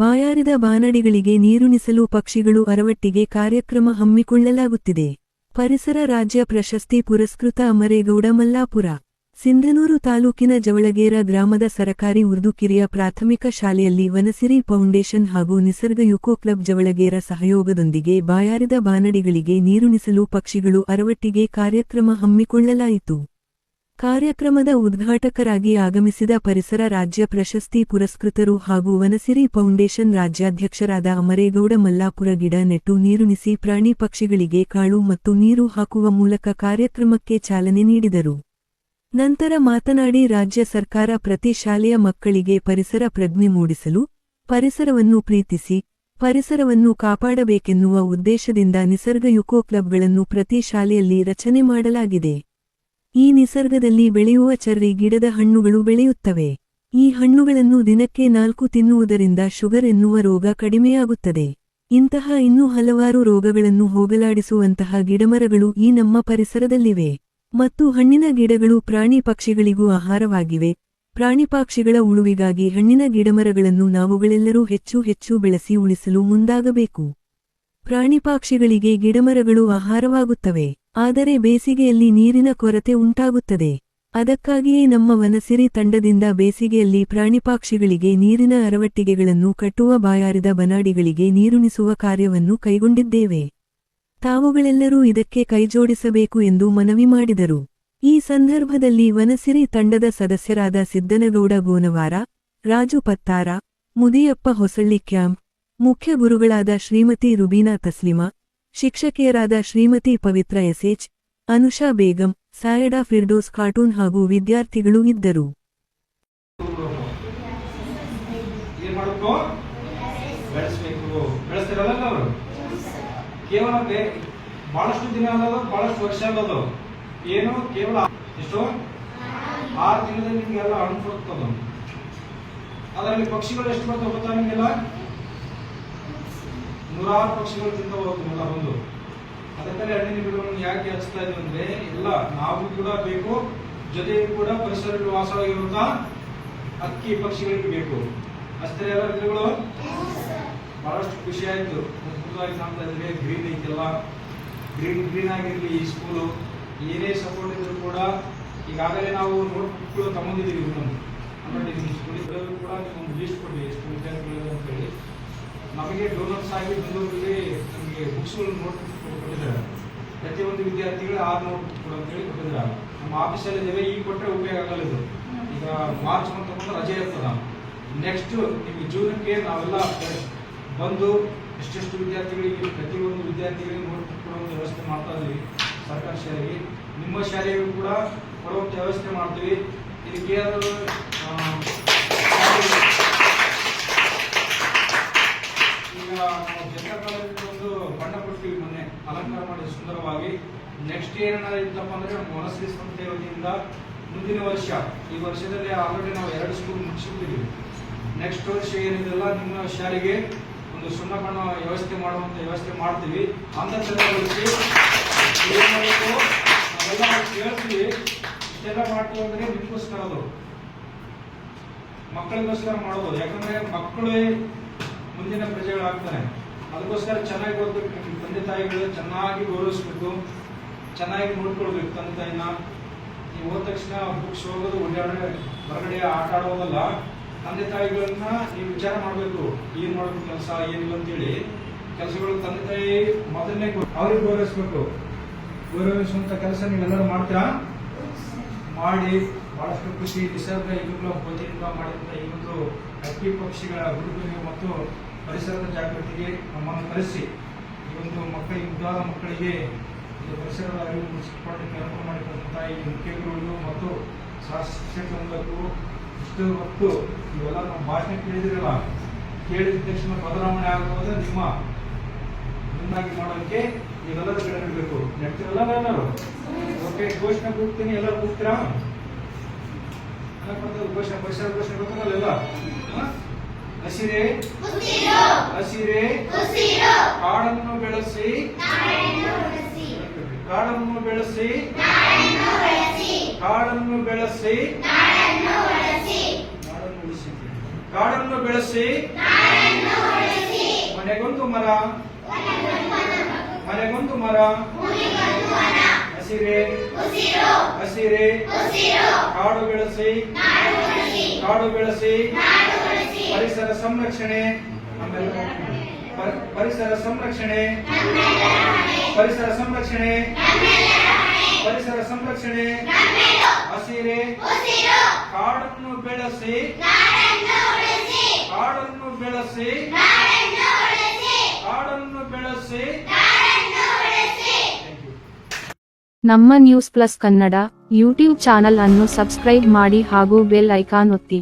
ಬಾಯಾರಿದ ಬಾನಡಿಗಳಿಗೆ ನೀರುಣಿಸಲು ಪಕ್ಷಿಗಳು ಅರವಟ್ಟಿಗೆ ಕಾರ್ಯಕ್ರಮ ಹಮ್ಮಿಕೊಳ್ಳಲಾಗುತ್ತಿದೆ. ಪರಿಸರ ರಾಜ್ಯ ಪ್ರಶಸ್ತಿ ಪುರಸ್ಕೃತ ಅಮರೇಗೌಡ ಮಲ್ಲಾಪುರ. ಸಿಂಧನೂರು ತಾಲೂಕಿನ ಜವಳಗೇರ ಗ್ರಾಮದ ಸರಕಾರಿ ಉರ್ದು ಕಿರಿಯ ಪ್ರಾಥಮಿಕ ಶಾಲೆಯಲ್ಲಿ ವನಸಿರಿ ಫೌಂಡೇಶನ್ ಹಾಗೂ ನಿಸರ್ಗ ಯುಕೋ ಕ್ಲಬ್ ಜವಳಗೇರ ಸಹಯೋಗದೊಂದಿಗೆ ಬಾಯಾರಿದ ಬಾನಡಿಗಳಿಗೆ ನೀರುಣಿಸಲು ಪಕ್ಷಿಗಳು ಅರವಟ್ಟಿಗೆ ಕಾರ್ಯಕ್ರಮ ಹಮ್ಮಿಕೊಳ್ಳಲಾಯಿತು. ಕಾರ್ಯಕ್ರಮದ ಉದ್ಘಾಟಕರಾಗಿ ಆಗಮಿಸಿದ ಪರಿಸರ ರಾಜ್ಯ ಪ್ರಶಸ್ತಿ ಪುರಸ್ಕೃತರು ಹಾಗೂ ವನಸಿರಿ ಫೌಂಡೇಶನ್ ರಾಜ್ಯಾಧ್ಯಕ್ಷರಾದ ಅಮರೇಗೌಡ ಮಲ್ಲಾಪುರ ಗಿಡ ನೆಟ್ಟು ನೀರುಣಿಸಿ ಪ್ರಾಣಿ ಪಕ್ಷಿಗಳಿಗೆ ಕಾಳು ಮತ್ತು ನೀರು ಹಾಕುವ ಮೂಲಕ ಕಾರ್ಯಕ್ರಮಕ್ಕೆ ಚಾಲನೆ ನೀಡಿದರು. ನಂತರ ಮಾತನಾಡಿ, ರಾಜ್ಯ ಸರ್ಕಾರ ಪ್ರತಿ ಶಾಲೆಯ ಮಕ್ಕಳಿಗೆ ಪರಿಸರ ಪ್ರಜ್ಞೆ ಮೂಡಿಸಲು, ಪರಿಸರವನ್ನು ಪ್ರೀತಿಸಿ, ಪರಿಸರವನ್ನು ಕಾಪಾಡಬೇಕೆನ್ನುವ ಉದ್ದೇಶದಿಂದ ನಿಸರ್ಗ ಯುಕೋ ಕ್ಲಬ್ಗಳನ್ನು ಪ್ರತಿ ಶಾಲೆಯಲ್ಲಿ ರಚನೆ ಮಾಡಲಾಗಿದೆ. ಈ ನಿಸರ್ಗದಲ್ಲಿ ಬೆಳೆಯುವ ಚರ್ರಿ ಗಿಡದ ಹಣ್ಣುಗಳು ಬೆಳೆಯುತ್ತವೆ. ಈ ಹಣ್ಣುಗಳನ್ನು ದಿನಕ್ಕೆ ನಾಲ್ಕು ತಿನ್ನುವುದರಿಂದ ಶುಗರ್ ಎನ್ನುವ ರೋಗ ಕಡಿಮೆಯಾಗುತ್ತದೆ. ಇಂತಹ ಇನ್ನೂ ಹಲವಾರು ರೋಗಗಳನ್ನು ಹೋಗಲಾಡಿಸುವಂತಹ ಗಿಡಮರಗಳು ಈ ನಮ್ಮ ಪರಿಸರದಲ್ಲಿವೆ. ಮತ್ತು ಹಣ್ಣಿನ ಗಿಡಗಳು ಪ್ರಾಣಿ ಪಕ್ಷಿಗಳಿಗೂ ಆಹಾರವಾಗಿವೆ. ಪ್ರಾಣಿ ಪಕ್ಷಿಗಳ ಉಳುವಿಗಾಗಿ ಹಣ್ಣಿನ ಗಿಡಮರಗಳನ್ನು ನಾವುಗಳೆಲ್ಲರೂ ಹೆಚ್ಚು ಹೆಚ್ಚು ಬೆಳೆಸಿ ಉಳಿಸಲು ಮುಂದಾಗಬೇಕು. ಪ್ರಾಣಿ ಪಕ್ಷಿಗಳಿಗೆ ಗಿಡಮರಗಳು ಆಹಾರವಾಗುತ್ತವೆ. ಆದರೆ ಬೇಸಿಗೆಯಲ್ಲಿ ನೀರಿನ ಕೊರತೆ ಉಂಟಾಗುತ್ತದೆ. ಅದಕ್ಕಾಗಿಯೇ ನಮ್ಮ ವನಸಿರಿ ತಂಡದಿಂದ ಬೇಸಿಗೆಯಲ್ಲಿ ಪ್ರಾಣಿಪಾಕ್ಷಿಗಳಿಗೆ ನೀರಿನ ಅರವಟ್ಟಿಗೆಗಳನ್ನು ಕಟ್ಟುವ ಬಾಯಾರಿದ ಬನಾಡಿಗಳಿಗೆ ನೀರುಣಿಸುವ ಕಾರ್ಯವನ್ನು ಕೈಗೊಂಡಿದ್ದೇವೆ. ತಾವುಗಳೆಲ್ಲರೂ ಇದಕ್ಕೆ ಕೈಜೋಡಿಸಬೇಕು ಎಂದು ಮನವಿ ಮಾಡಿದರು. ಈ ಸಂದರ್ಭದಲ್ಲಿ ವನಸಿರಿ ತಂಡದ ಸದಸ್ಯರಾದ ಸಿದ್ದನಗೌಡ ಗೋನವಾರ, ರಾಜು ಪತ್ತಾರ, ಮುದಿಯಪ್ಪ ಹೊಸಳ್ಳಿ ಕ್ಯಾಂಪ್, ಮುಖ್ಯ ಗುರುಗಳಾದ ಶ್ರೀಮತಿ ರುಬೀನಾ ತಸ್ಲಿಮಾ ಶಿಕ್ಷಕಿಯರಾದ ಶ್ರೀಮತಿ ಪವಿತ್ರ ಎಸ್ಎಚ್, ಅನುಷಾ ಬೇಗಂ, ಸಾಯಡಾ ಫಿರ್ಡೋಸ್ ಕಾರ್ಟೂನ್ ಹಾಗೂ ವಿದ್ಯಾರ್ಥಿಗಳು ಇದ್ದರು. ಕೇವಲ ಬಹಳಷ್ಟು ದಿನ ಅಲ್ಲದ ಬಹಳಷ್ಟು ವರ್ಷ ಅಲ್ಲದ ಏನು? ಕೇವಲ ಎಷ್ಟು? ಆರು ದಿನದಲ್ಲಿ ನಿಮಗೆಲ್ಲ ಹಣ್ಣು ಕೊಡ್ತದ ಅದರಲ್ಲಿ ಪಕ್ಷಿಗಳು ಎಷ್ಟು ಬರ್ತವೆ ಗೊತ್ತಾ ನಿಮಗೆಲ್ಲ? ನೂರಾರು ಪಕ್ಷಿಗಳು ತಿಂತ ಹೋಗ್ತೀವಲ್ಲ ಒಂದು ಅದಕ್ಕೆ ಹಣ್ಣಿನ ಗಿಡಗಳನ್ನು ಯಾಕೆ ಹಚ್ತಾ ಇದ್ವಿ ಅಂದ್ರೆ ಎಲ್ಲ ನಾವು ಕೂಡ ಬೇಕು, ಜೊತೆಗೆ ಕೂಡ ಪರಿಸರದಲ್ಲಿ ವಾಸವಾಗಿರುವಂತಹ ಹಕ್ಕಿ ಪಕ್ಷಿಗಳಿಗೆ ಬೇಕು. ಅಷ್ಟೇ ಎಲ್ಲ ಗಿಡಗಳು ಬಹಳಷ್ಟು ಖುಷಿ ಆಯ್ತು. ಅದ್ಭುತವಾಗಿ ಕಾಣ್ತಾ ಇದ್ರೆ ಗ್ರೀನ್ ಐತೆಲ್ಲ. ಗ್ರೀನ್ ಗ್ರೀನ್ ಆಗಿರ್ಲಿ ಈ ಸ್ಕೂಲು ಏನೇ ಸಪೋರ್ಟ್ ಇದ್ರು ಕೂಡ ಈಗಾಗಲೇ ನಾವು ನೋಟ್ಬುಕ್ಗಳು ತಗೊಂಡಿದ್ದೀವಿ ಒಂದೊಂದು ಅಂದ್ರೆ ನಿಮ್ಮ ಬರೋದು ಕೂಡ ಒಂದು ಲೀಸ್ಟ್ ಕೊಡಿ ಎಷ್ಟು ವಿದ್ಯಾರ್ಥಿಗಳು ಅಂತೇಳಿ ನಮಗೆ ಡೋನರ್ಸ್ ಆಗಿ ಬೆಂಗಳೂರಲ್ಲಿ ನಮಗೆ ಬುಕ್ಸ್ಗಳು ನೋಟ್ ಕೊಟ್ಟಿದ್ದಾರೆ ಪ್ರತಿಯೊಂದು ವಿದ್ಯಾರ್ಥಿಗಳು ಆರು ನೋಟ್ ಕೊಡು ಅಂತೇಳಿ ಕೊಟ್ಟಿದ್ದಾರೆ. ನಮ್ಮ ಆಫೀಸಲ್ಲಿ ಇದ್ದೇವೆ ಈಗ ಕೊಟ್ಟರೆ ಉಪಯೋಗ ಆಗಲ್ಲ ಇದು. ಈಗ ಮಾರ್ಚ್ ಮಂತ್ ಬಂದು ರಜೆ ಇರ್ತದ. ನೆಕ್ಸ್ಟ್ ನಿಮಗೆ ಜೂನಕ್ಕೆ ನಾವೆಲ್ಲ ಬಂದು ಎಷ್ಟೆಷ್ಟು ವಿದ್ಯಾರ್ಥಿಗಳಿಗೆ, ಪ್ರತಿಯೊಂದು ವಿದ್ಯಾರ್ಥಿಗಳಿಗೆ ನೋಟ್ ಕೊಡುವಂಥ ವ್ಯವಸ್ಥೆ ಮಾಡ್ತಾ ಇದ್ವಿ. ಸರ್ಕಾರಿ ಶಾಲೆಗೆ. ನಿಮ್ಮ ಶಾಲೆಗೂ ಕೂಡ ಕೊಡುವಂಥ ವ್ಯವಸ್ಥೆ ಮಾಡ್ತೀವಿ. ಇದಕ್ಕೆ ಅಲಂಕಾರ ಮಾಡಿ ಸುಂದರವಾಗಿ ನೆಕ್ಸ್ಟ್ ಏನಾರ ಇತ್ತಪ್ಪ ಅಂದ್ರೆ ವನಶ್ರೀ ಸಂಸ್ಥೆ ವತಿಯಿಂದ ಮುಂದಿನ ವರ್ಷ, ಈ ವರ್ಷದಲ್ಲಿ ಆಲ್ರೆಡಿ ನಾವು ಎರಡು ಸ್ಕೂಲ್ ಮುಗಿಸಿದ್ದೀವಿ ನೆಕ್ಸ್ಟ್ ವರ್ಷ ಏನಿದೆಲ್ಲ ನಿಮ್ಮ ಶಾಲೆಗೆ ಒಂದು ಸುಣ್ಣ ಬಣ್ಣ ವ್ಯವಸ್ಥೆ ಮಾಡುವಂತ ವ್ಯವಸ್ಥೆ ಮಾಡ್ತೀವಿ. ಅಂತ? ನಾವೆಲ್ಲ ಕೇಳ್ತೀವಿ. ಇಷ್ಟೆಲ್ಲ ಮಾಡ್ತೀವಿ ಅಂದ್ರೆ ನಿಮಗೋಸ್ಕರ ಅದು. ಮಕ್ಕಳಿಗೋಸ್ಕರ ಮಾಡೋದು ಯಾಕಂದ್ರೆ ಮಕ್ಕಳೇ ಮುಂದಿನ ಪ್ರಜೆಗಳಾಗ್ತಾರೆ. ಅದಕ್ಕೋಸ್ಕರ ಚೆನ್ನಾಗಿ ಓದ್ಬೇಕು. ನಿಮ್ಮ ತಂದೆ ತಾಯಿಗಳು ಚೆನ್ನಾಗಿ ಗೌರವಿಸ್ಬೇಕು ಚೆನ್ನಾಗಿ ನೋಡ್ಕೊಳ್ಬೇಕು ತಂದೆ ತಾಯಿನ. ನೀವು ಹೋದ ತಕ್ಷಣ ಬುಕ್ಸ್ ಹೋಗೋದು ಓಡಾಡೋ ಹೊರಗಡೆ ಆಟ ಆಡೋದಲ್ಲ, ತಂದೆ ತಾಯಿಗಳನ್ನ ನೀವು ವಿಚಾರ ಮಾಡಬೇಕು. ಏನು ಮಾಡಬೇಕು ಕೆಲಸ, ಏನಿಲ್ಲ ಅಂತೇಳಿ. ಕೆಲಸಗಳು ತಂದೆ ತಾಯಿ ಮೊದಲನೇ ಅವ್ರಿಗೆ ಗೌರವಿಸ್ಬೇಕು. ಗೌರವಿಸುವಂತ ಕೆಲಸ ನೀವೆಲ್ಲರೂ ಮಾಡ್ತೀರಾ? ಮಾಡಿ. ಬಹಳಷ್ಟು ಖುಷಿ ನಿಸರ್ಗ ಈಗಲೂ ವತಿಯಿಂದ ಮಾಡಿದಂಥ ಈ ಒಂದು ಹಕ್ಕಿ ಪಕ್ಷಿಗಳ ಹುಡುಗರಿಗೆ ಮತ್ತು ಪರಿಸರದ ಜಾಗೃತಿಗೆ ನಮ್ಮನ್ನು ಕರೆಸಿ, ಈ ಒಂದು ಮಕ್ಕಳಿಗೆ, ಮುದ್ದಾದ ಮಕ್ಕಳಿಗೆ ಇದು ಪರಿಸರದ ಅರಿವು ಮೂಡಿಸಿಕೊಳ್ಳಲಿಕ್ಕೆ ಅನುಕೂಲ ಮಾಡಿಕೊಂಡಂತಹ ಈ ಮುಖ್ಯಗಳು ಮತ್ತು ಶಿಕ್ಷಕರು ಇಷ್ಟು ಹೊತ್ತು ಇವೆಲ್ಲ ನಮ್ಮ ಭಾಷಣ ಕೇಳಿದಿರಲ್ಲ ಕೇಳಿದ ತಕ್ಷಣ ಬದಲಾವಣೆ ಆಗುವುದು ನಿಮ್ಮ ಮುಂದಾಗಿ ಮಾಡೋದಕ್ಕೆ ಇವೆಲ್ಲದ ಕಡೆ ಇಡಬೇಕು ನೆಡ್ತಿರಲ್ಲ ಎಲ್ಲರೂ ಓಕೆ, ಘೋಷಣೆ ಕೂಗ್ತೀನಿ ಎಲ್ಲರೂ ಕೂಗ್ತೀರಾ? ಘೋಷಣೆ, ಪರಿಸರ ಘೋಷಣೆ ಹ? ಹಸಿರೇ ಹಸಿರೇ ಕಾಡನ್ನು ಬೆಳೆಸಿ. ಕಾಡನ್ನು ಬೆಳೆಸಿ. ಕಾಡನ್ನು ಬೆಳೆಸಿ. ಕಾಡನ್ನು ಉಳಿಸಿ. ಕಾಡನ್ನು ಬೆಳೆಸಿ. ಮನೆಗೊಂದು ಮರ. ಮನೆಗೊಂದು ಮರ. ಹಸಿರೆ. ಹಸಿರೆ. ಕಾಡು ಬೆಳೆಸಿ. ಕಾಡು ಬೆಳೆಸಿ. ಪರಿಸರ ಸಂರಕ್ಷಣೆ. ಪರಿಸರ ಸಂರಕ್ಷಣೆ. ಪರಿಸರ ಸಂರಕ್ಷಣೆ. ಪರಿಸರ ಸಂರಕ್ಷಣೆ. ಹಸಿರೆ. ಕಾಡನ್ನು ಬೆಳೆಸಿ. ಕಾಡನ್ನು ಬೆಳೆಸಿ. ಕಾಡನ್ನು ಬೆಳೆಸಿ. ನಮ್ಮ news plus Kannada YouTube channel ಅನ್ನು ಸಬ್ಸ್ಕ್ರೈಬ್ ಮಾಡಿ ಹಾಗೂ ಬೆಲ್ ಐಕಾನ್ ಒತ್ತಿ.